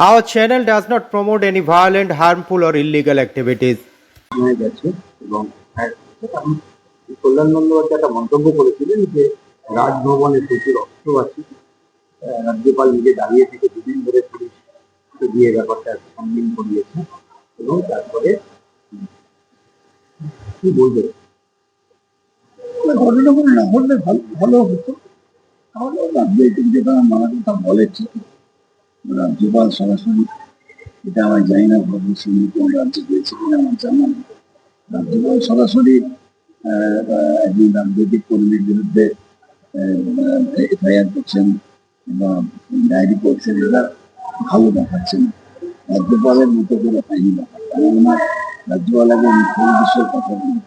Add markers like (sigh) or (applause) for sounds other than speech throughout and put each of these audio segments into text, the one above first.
Our channel does not promote any violent, harmful, or illegal activities. গেছে এবং হ্যাঁ, কল্যাণ বন্দ্যোপাধ্যায় একটা মন্তব্য করেছিলেন যে রাজভবনে প্রচুর অস্ত্র আছে। রাজ্যপাল নিজে দাঁড়িয়ে থেকে দুদিন ধরে পুলিশ দিয়ে ব্যাপারটা সঙ্গীন করিয়েছে এবং তারপরে কি বলবে? ঘটনাগুলো না ঘটলে ভালো ভালো হতো। তাহলে রাজনৈতিক যেটা মারা কথা বলে ঠিক রাজ্যপাল সরাসরি, এটা আমার জানি না ভবিষ্যৎ কোন রাজ্যে পেয়েছে কিনা আমার জানা নেই রাজ্যপাল সরাসরি একজন রাজনৈতিক কর্মীর বিরুদ্ধে এফআইআর করছেন বা ডায়েরি করছেন, এটা ভালো দেখাচ্ছে না। রাজ্যপালের মতো করে হয়নি ব্যাপারটা রাজ্যপাল আগে মুখ্যমন্ত্রীর কথা বলি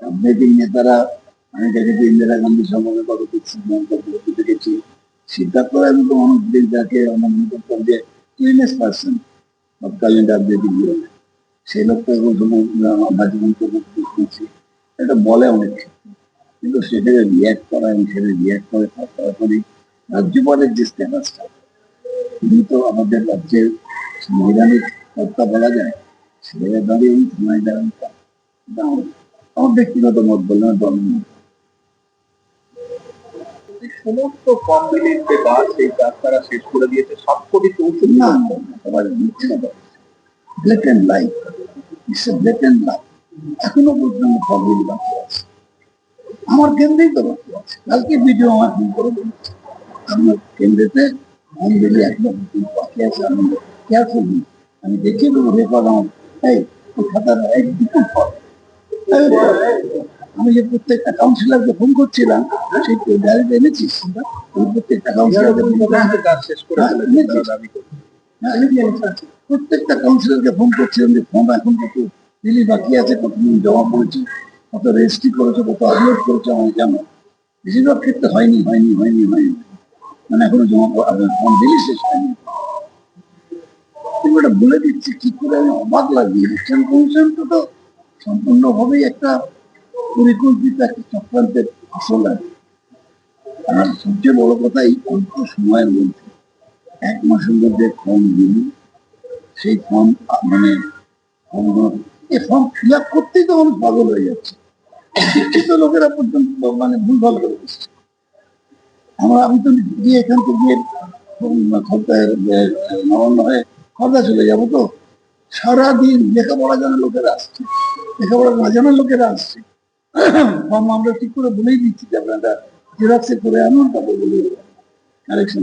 রাজনৈতিক নেতারা আমি দেখেছি ইন্দিরা গান্ধী সম্বন্ধে কত কিছু দেখেছি। সিদ্ধার্থ রায় মতো মানুষ দিন যাকে আমরা মনে করতাম যে ক্লিনেস পার্সন তৎকালীন রাজনৈতিক জীবনে সেই লোকটা বাজি মন্তব্য করতে শুনছি এটা বলে অনেক। কিন্তু সেটাকে রিয়াক্ট করা এবং সেটা রিয়াক্ট করে সরাসরি রাজ্যপালের যে স্ট্যাটাসটা তিনি তো আমাদের রাজ্যের সাংবিধানিক কর্তা বলা যায়। সেটা দাঁড়িয়ে উনি থানায় দাঁড়ান। আমার ব্যক্তিগত মত বললাম দল মত। সমস্ত যে কাজ সেই কাজ তারা শেষ করে দিয়েছে সব কোটি চৌষট্টি না মিথ্যে লাইট ইটস এ এখনও পর্যন্ত ফর্মুলি বাকি আছে। আমার কেন্দ্রেই তো বাকি আছে। কালকে ভিডিও আমার ফোন করে বলেছে আপনার কেন্দ্রেতে একদম বাকি আছে। আমি কেয়ারফুল আমি দেখিয়ে দেবো রেকর্ড আমার। এই খাতার এক দুটো ফর্ম আমি যে প্রত্যেকটা কাউন্সিলরকে ফোন করছিলাম সেই ডায়েরিটা এনেছিস? প্রত্যেকটা কাউন্সিলরকে হ্যাঁ, করছে হ্যাঁ। প্রত্যেকটা কাউন্সিলরকে ফোন করছিলাম যে ফর্ম এখন কত দিলি বাকি আছে কত জমা পড়েছে কত রেজিস্ট্রি করেছে কত আপলোড করেছে আমাকে জানো। বেশিরভাগ ক্ষেত্রে হয়নি হয়নি হয়নি হয়নি। মানে এখনও জমা ফর্ম দিলি শেষ হয়নি। কিন্তু এটা বলে দিচ্ছি কি করে আমি অবাক লাগবে ইলেকশন কমিশন তো তো সম্পূর্ণভাবেই একটা পরিকল্পিত একটা চক্রান্তের ফসল কি। আর সবচেয়ে বড় কথা, এই অল্প সময়ের মধ্যে, এক মাসের মধ্যে ফর্ম সেই ফর্ম মানে এই ফর্ম ফিল আপ করতেই তো মানুষ পাগল হয়ে যাচ্ছে। শিক্ষিত লোকেরা পর্যন্ত মানে করে দিচ্ছে। আমরা, আমি তো গিয়ে এখান থেকে নবান্ন হয়ে খর্দা চলে যাব তো। সারাদিন লেখাপড়া জানার লোকেরা আসছে। লেখাপড়া না জানার লোকেরা আসছে। (coughs) ফর্ম আমরা ঠিক করে বলেই দিচ্ছি যে আপনারা জেরক্সে করে আনুন, তারপর বলে কারেকশন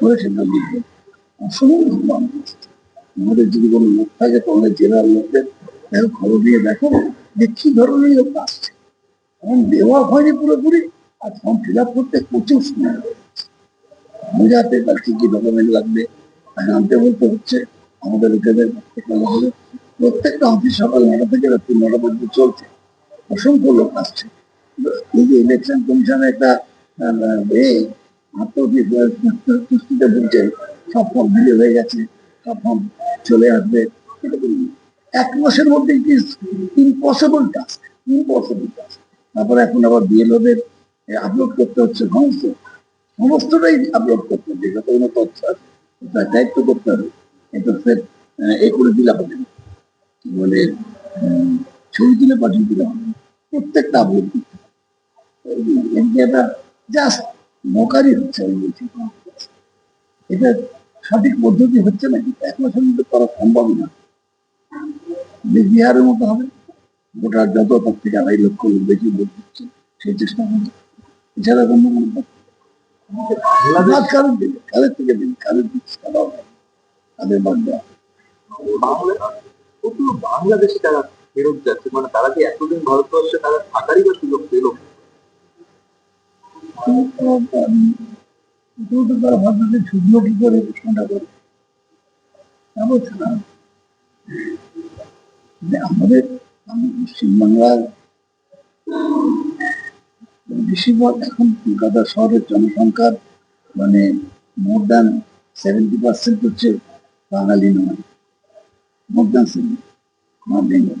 করে সেটা লিখবে অসংখ্য মানুষ আমাদের যদি কোনো লোক থাকে, তাহলে জেলার লোকদের দেখো খবর দেখো যে কি ধরনের লোক আসছে। ফর্ম দেওয়া হয়নি পুরোপুরি, আর ফর্ম ফিল আপ করতে প্রচুর সময় বোঝাতে তার কি কি ডকুমেন্ট লাগবে তা আনতে বলতে হচ্ছে। আমাদের লোকেদের প্রত্যেকটা অফিস সকাল নটা থেকে রাত্রি নটা পর্যন্ত চলছে। অসংখ্য লোক আসছে এই যে ইলেকশন কমিশনের একটা আহ, এ সব ফর্ম বিলি হয়ে গেছে সব ফর্ম চলে আসবে। এক মাসের মধ্যে it is impossible task impossible task তারপরে এখন আবার বিএলওদের আপলোড করতে হচ্ছে সমস্ত সমস্তটাই আপলোড করতে হবে। যত কোনো তথ্য আছে তো করতে হবে। এটা ফের এ করে দিলে হবে না কি বলে উম, ছবি তুলে পাঠিয়ে দিলে হবে। না। প্রত্যেকটা এমনি একটা জাস্ট নৌকারি হচ্ছে এটা সঠিক পদ্ধতি হচ্ছে নাকি? এক মাসের মধ্যে করা সম্ভব না। বিহারের মতো হবে গোটা যত তার থেকে আড়াই লক্ষ লোক বেশি ভোট দিচ্ছে সেই চেষ্টা করছে এছাড়া কোনো কারোর দিকে কাদের থেকে দিন দিচ্ছে কাদের বাদ দেওয়া। বাংলাদেশি তারা ফেরত যাচ্ছে। মানে তারা যে এতদিন ভারতবর্ষে তারা থাকারই বা সুযোগ পেল? শহরের জনসংখ্যার মানে মোর দ্যান সেভেন্টি পার্সেন্ট হচ্ছে বাঙালি নয়। More than seventy not Bengal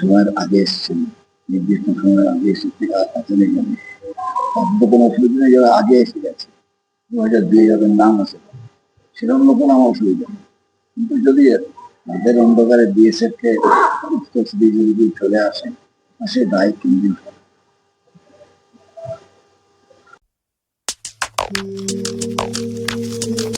সময়ের আগে এসছেন, নির্দিষ্ট সময়ের আগে এসে কোনো অসুবিধা নেই যারা আগে এসে গেছে। দু হাজার দুই হাজার নাম আছে। সেরকম লোক আমার অসুবিধা নেই। কিন্তু যদি তাদের অন্ধকারে বিএসএফ কে যদি চলে আসে সে দায় তিন দিন